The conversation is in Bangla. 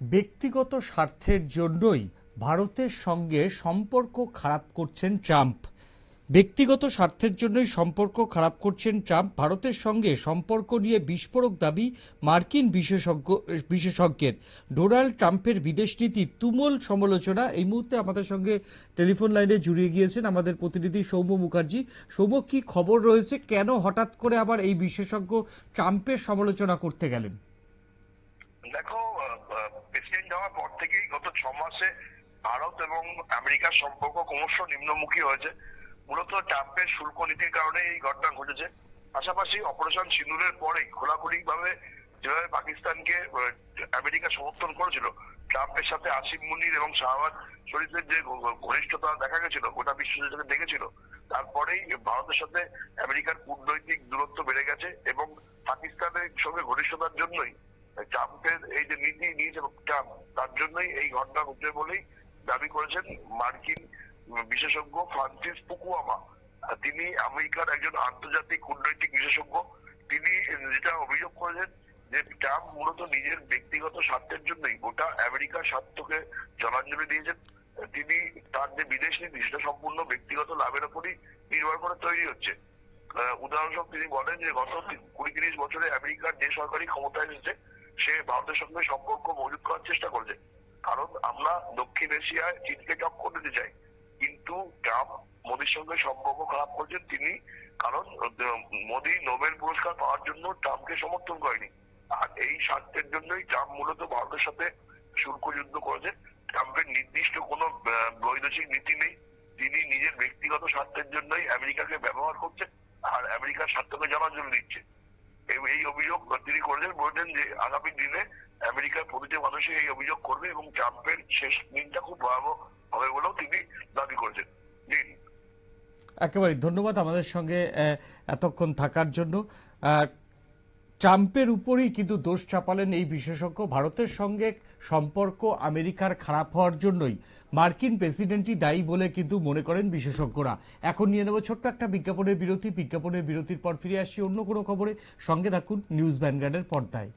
ব্যক্তিগত স্বার্থের জন্যই ভারতের সঙ্গে সম্পর্ক খারাপ করছেন ট্রাম্প। ব্যক্তিগত স্বার্থের জন্যই সম্পর্ক খারাপ করছেন ট্রাম্প। ভারতের সঙ্গে সম্পর্ক নিয়ে বিস্ফোরক দাবি মার্কিন বিশেষজ্ঞ, বিশেষজ্ঞের। ডোনাল্ড ট্রাম্পের বিদেশ নীতি তুমুল সমালোচনা। এই মুহূর্তে আমাদের সঙ্গে টেলিফোন লাইনে জুড়িয়ে গিয়েছেন আমাদের প্রতিনিধি সৌম্য মুখার্জি। সৌম্য, কি খবর রয়েছে? কেন হঠাৎ করে আবার এই বিশেষজ্ঞ ট্রাম্পের সমালোচনা করতে গেলেন? দেখো প্রেসিডেন্ট হওয়ার পর থেকেই গত ছ মাসে ভারত এবং আমেরিকার সম্পর্ক ক্রমশ নিম্নমুখী হয়েছে। মূলত ট্রাম্পের শুল্ক নীতির কারণে এই ঘটনা ঘটেছে। পাশাপাশি অপারেশন সিঁদুরের পরে খোলাখুলি ভাবে যেভাবে পাকিস্তানকে আমেরিকা সমর্থন করেছিল, ট্রাম্পের সাথে আসিম মুনির এবং শাহবাজ শরীফের যে ঘনিষ্ঠতা দেখা গেছিল, গোটা বিশ্ব যেটাকে দেখেছিল, তারপরেই ভারতের সাথে আমেরিকার কূটনৈতিক দূরত্ব বেড়ে গেছে এবং পাকিস্তানের সঙ্গে ঘনিষ্ঠতার জন্যই ট্রাম্পের এই যে নীতি নিয়েছে ট্রাম্প, তার জন্যই এই ঘটনা ঘটছে বলেই দাবি করেছেন মার্কিন বিশেষজ্ঞ ফ্রান্সিস পুকুয়ামা তিনি আমেরিকার একজন আন্তর্জাতিক কূটনৈতিক বিশেষজ্ঞ। তিনি যেটা অভিযোগ করেছেন যে ট্রাম্প মূলত নিজের ব্যক্তিগত স্বার্থের জন্যই গোটা আমেরিকার স্বার্থকে জলাঞ্জলি দিয়েছেন। তিনি তার যে বিদেশ নীতি, সেটা সম্পূর্ণ ব্যক্তিগত লাভের উপরই নির্ভর করে তৈরি হচ্ছে। উদাহরণস্বরূপ তিনি বলেন যে গত কুড়ি তিরিশ বছরে আমেরিকার যে সরকারি ক্ষমতায় এসেছে সে ভারতের সঙ্গে সম্পর্ক মজুত করার চেষ্টা করেছে। কারণ আমরা দক্ষিণ এশিয়ায় চীনকে টক্কর দিতে চাই। কিন্তু ট্রাম্প মোদির সঙ্গে সম্পর্ক খারাপ করছেন তিনি। কারণ মোদি নোবেল পুরস্কার পাওয়ার জন্য ট্রাম্পকে সমর্থন করেনি। আর এই স্বার্থের জন্যই ট্রাম্প মূলত ভারতের সাথে শুল্ক যুদ্ধ করেছে ট্রাম্পের নির্দিষ্ট কোনো বৈদেশিক নীতি নেই। তিনি নিজের ব্যক্তিগত স্বার্থের জন্যই আমেরিকাকে ব্যবহার করছে আর আমেরিকার স্বার্থকে জানার জন্য দিচ্ছে এই- অভিযোগ তিনি করেছেন বলছেন যে আগামী দিনে আমেরিকার প্রতিটি মানুষই এই অভিযোগ করবে এবং ট্রাম্পের শেষ দিনটা খুব ভয়াবহ হবে বলেও তিনি দাবি করেছেন। জি একেবারে ধন্যবাদ আমাদের সঙ্গে এতক্ষণ থাকার জন্য। ট্রাম্পের উপরেই কিন্তু দোষ চাপালেন এই বিশেষজ্ঞ। ভারতের সঙ্গে সম্পর্ক আমেরিকার খারাপ হওয়ার জন্যই মার্কিন প্রেসিডেন্টই দায়ী বলে কিন্তু মনে করেন বিশেষজ্ঞরা। এখন নিয়ে নেব ছোট্ট একটা বিজ্ঞাপনের বিরতি। বিজ্ঞাপনের বিরতির পর ফিরে আসছি অন্য কোনো খবরে। সঙ্গে থাকুন নিউজ ভ্যানগার্ডের পর্দায়।